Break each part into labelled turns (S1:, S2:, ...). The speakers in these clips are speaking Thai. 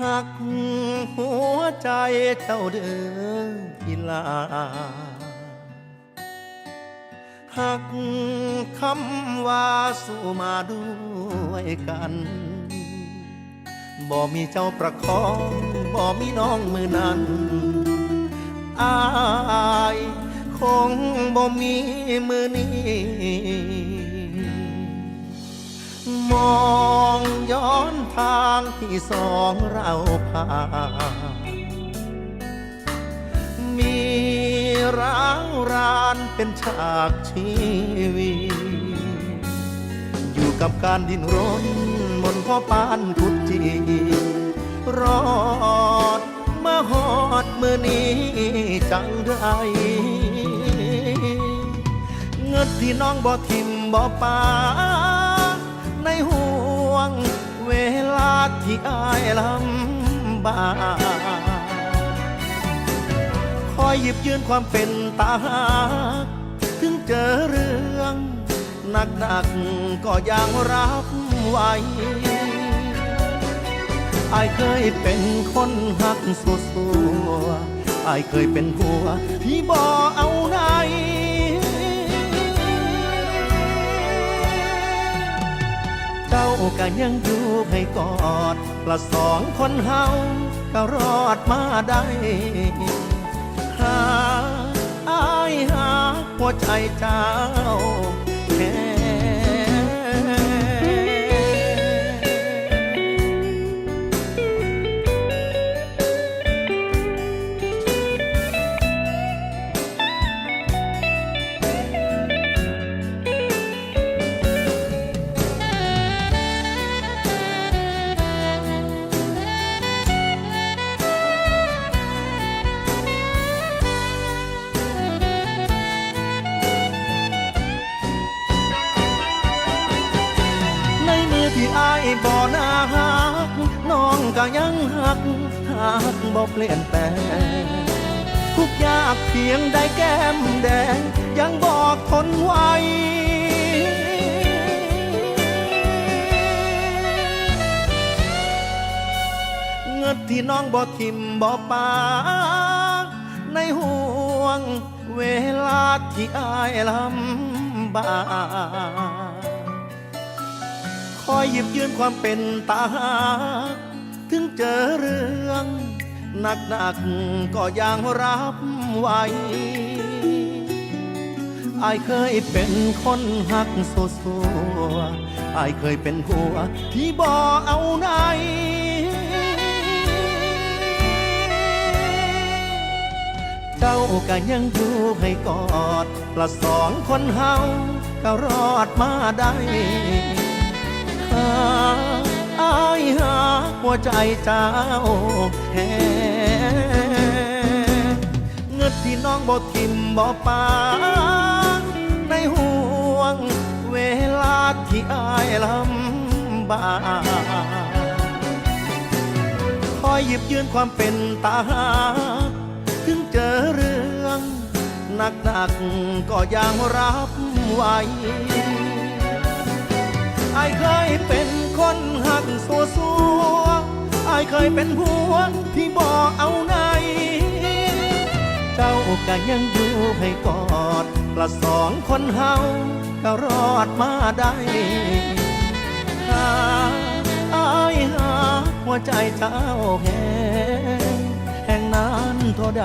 S1: หักหัวใจเจ้าเดินอีลาหักคำว่าสู้มาด้วยกันบ่มีเจ้าประคองบ่มีน้องมือนั้นอายคงบ่มีมือนี้มอง ทางที่สองเราผ่านมีร้าวรานเป็นฉากชีวิตอยู่กับการดิ้นรนบนพ่อปานกุดจีรอดมาหอดมือนี้จังได้เงินที่น้องบ่ทิมบ่ปา ที่อายลำบากคอยหยิบยืนความเป็นตาหากถึงเจอเรื่องหนักหนักๆก็ยังรับไว้อายเคยเป็นคนหักสัวสัวๆอายเคยเป็นหัวที่บ่เอา ก็ยังอยู่ให้กอดละสองคนเฮาก็รอดมาได้หาอายหาหัวใจเจ้าแค่ บ่นาหักน้องก็ยังหักหักบ่เปลี่ยนแปลงทุกยากเพียงได้แก้มแดง ยังบอกทนไว้เงินที่น้องบ่ทิมบ่ปาในห่วงเวลาที่อายลำบาก อยหยิบยืนความเป็นตาหากถึงเจอเรื่องหนักหนักก็ยังรับไหว้อายเคยเป็นคนหักโซโซอายเคยเป็นหัวที่บ่เอาไหนเจ้าก็ยังอยู่ให้กอดละสองคนเฮาก็รอดมาได้ อายหาหัวใจเจ้าแท้เงินที่น้องบ่ทิมบ่ปาในห่วง เวลาที่อายลำบากคอยหยิบยืนความเป็นตาหาถึงเจอเรื่องหนักหนักก็ยังรับไว้ อายเคยเป็นคนหักสัวสัวอายเคยเป็นผัวที่บ่เอาไหน เจ้าก็ยังอยู่ให้กอดละสองคนเฮาก็รอดมาได้หาอายหาหัวใจเจ้าแห้งแห่งนานเท่าใด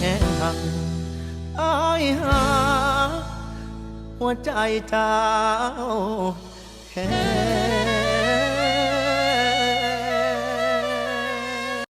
S1: แห่งหักอายหาหัวใจเจ้า แค่